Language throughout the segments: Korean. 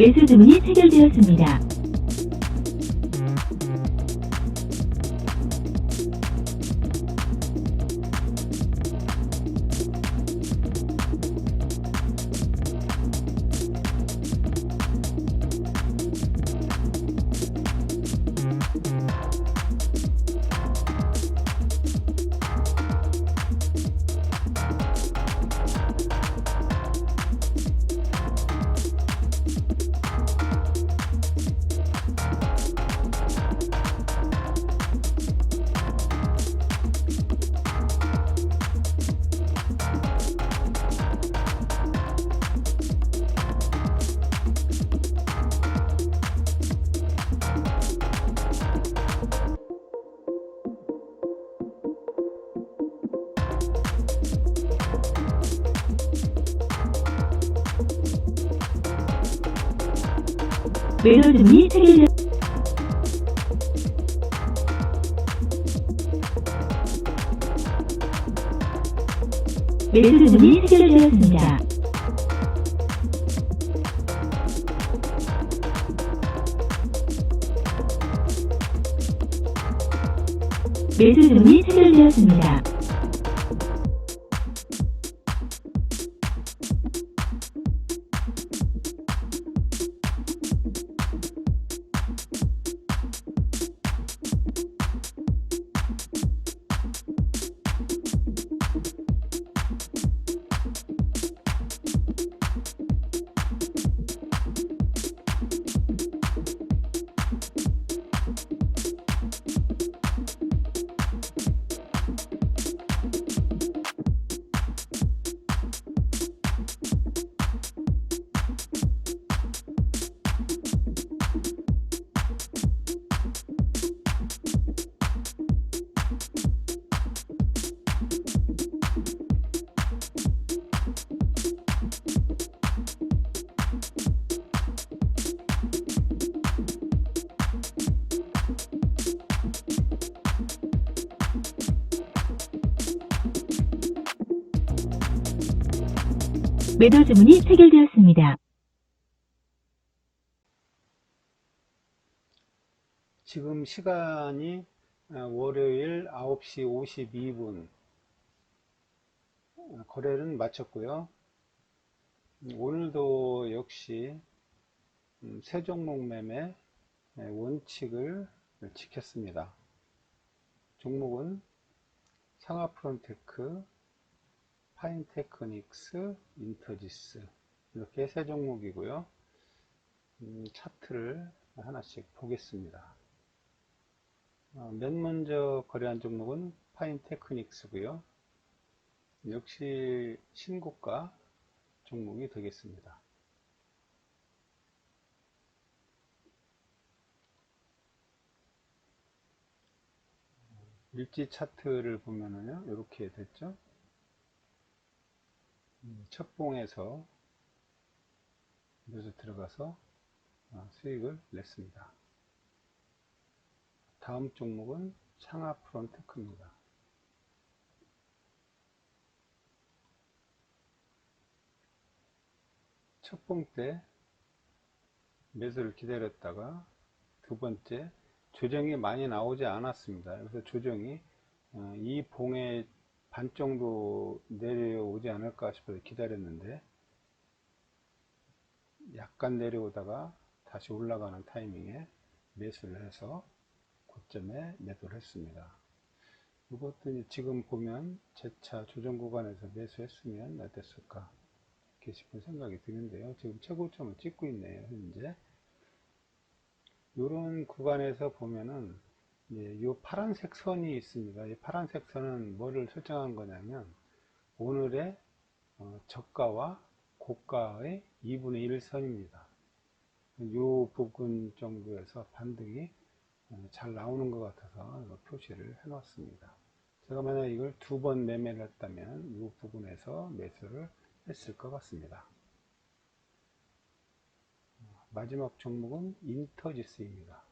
매수 주문이 체결되었습니다. 매도 주문이 체결되었습니다. 매수 주문이 체결되었습니다. 매수 주문이 체결되었습니다. 매도 주문이 체결되었습니다. 지금 시간이 어, 월요일 9시 52분 거래는 마쳤고요. 음, 오늘도 역시 음, 세 종목 매매 네, 원칙을 지켰습니다. 종목은 상하프론테크, 파인테크닉스, 인터지스 이렇게 세 종목이고요. 음, 차트를 하나씩 보겠습니다. 어, 맨 먼저 거래한 종목은 파인테크닉스고요. 역시 신고가 종목이 되겠습니다. 일지 차트를 보면은요, 이렇게 됐죠. 음, 첫 봉에서 여기서 들어가서 어, 수익을 냈습니다. 다음 종목은 창하 프론테크입니다. 첫봉 때 매수를 기다렸다가 두 번째 조정이 많이 나오지 않았습니다. 그래서 조정이 어, 이 봉의 반 정도 내려오지 않을까 싶어서 기다렸는데 약간 내려오다가 다시 올라가는 타이밍에 매수를 해서 고점에 매도를 했습니다. 이것도 지금 보면 재차 조정 구간에서 매수했으면 어땠을까 이렇게 싶은 생각이 드는데요. 지금 최고점을 찍고 있네요. 현재 이런 구간에서 보면은 예, 이 파란색 선이 있습니다. 이 파란색 선은 뭐를 설정한 거냐면 오늘의 어, 저가와 고가의 2분의 1 선입니다. 이 부분 정도에서 반등이 어, 잘 나오는 것 같아서 표시를 해 놨습니다. 제가 만약 이걸 두 번 매매를 했다면 이 부분에서 매수를 했을 것 같습니다. 마지막 종목은 인터지스입니다.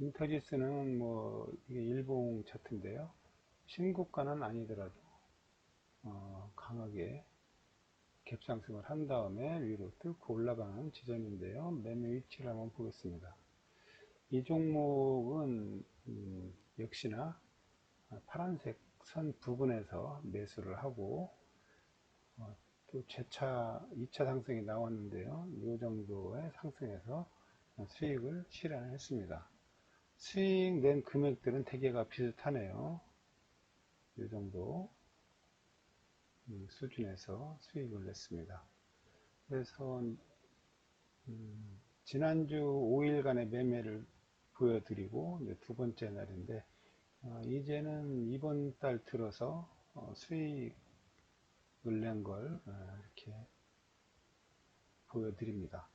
인터지스는 뭐 이게 일봉 차트인데요. 신고가는 아니더라도 어, 강하게 갭상승을 한 다음에 위로 뚫고 올라가는 지점인데요. 매매 위치를 한번 보겠습니다. 이 종목은 음, 역시나 파란색 선 부분에서 매수를 하고 어, 또 재차 2차 상승이 나왔는데요. 이 정도의 상승에서 수익을 실현했습니다. 수익 낸 금액들은 대개가 비슷하네요. 이 정도 음, 수준에서 수익을 냈습니다. 그래서 음, 지난주 5일간의 매매를 보여드리고 두 번째 날인데 어, 이제는 이번 달 들어서 어, 수익을 낸걸 어, 이렇게 보여드립니다.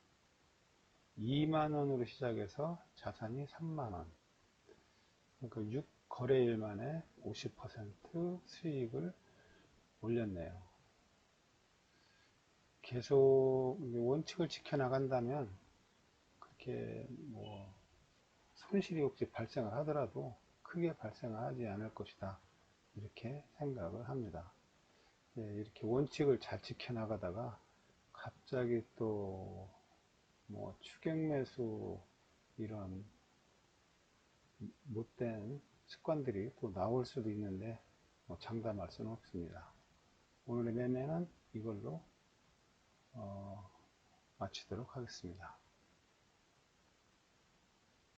2만원으로 시작해서 자산이 3만원. 그러니까 6거래일 만에 50% 수익을 올렸네요. 계속 원칙을 지켜나간다면 그렇게 뭐 손실이 혹시 발생을 하더라도 크게 발생하지 않을 것이다. 이렇게 생각을 합니다. 예, 이렇게 원칙을 잘 지켜나가다가 갑자기 또 뭐 추격 매수 이런 못된 습관들이 또 나올 수도 있는데 뭐 장담할 수는 없습니다. 오늘의 매매는 이걸로 어, 마치도록 하겠습니다.